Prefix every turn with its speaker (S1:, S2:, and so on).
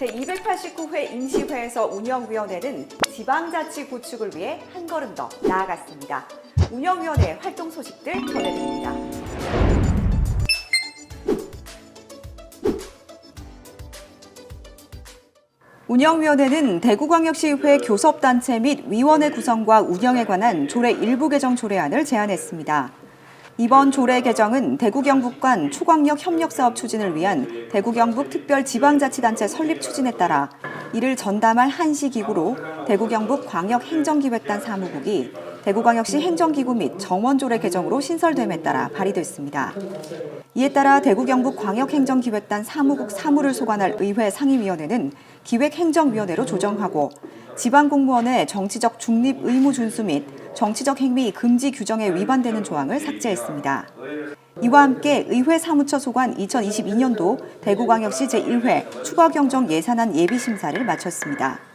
S1: 제289회 임시회에서 운영위원회는 지방자치 구축을 위해 한 걸음 더 나아갔습니다. 운영위원회 활동 소식들 전해드립니다. 운영위원회는 대구광역시의회 교섭단체 및 위원회 구성과 운영에 관한 조례 일부 개정 조례안을 제안했습니다. 이번 조례 개정은 대구 경북 간 초광역 협력 사업 추진을 위한 대구 경북 특별 지방자치단체 설립 추진에 따라 이를 전담할 한시 기구로 대구 경북 광역 행정기획단 사무국이 대구광역시 행정기구 및 정원조례 개정으로 신설됨에 따라 발의됐습니다. 이에 따라 대구 경북 광역행정기획단 사무국 사무를 소관할 의회 상임위원회는 기획행정위원회로 조정하고 지방공무원의 정치적 중립 의무 준수 및 정치적 행위 금지 규정에 위반되는 조항을 삭제했습니다. 이와 함께 의회 사무처 소관 2022년도 대구광역시 제1회 추가경정 예산안 예비심사를 마쳤습니다.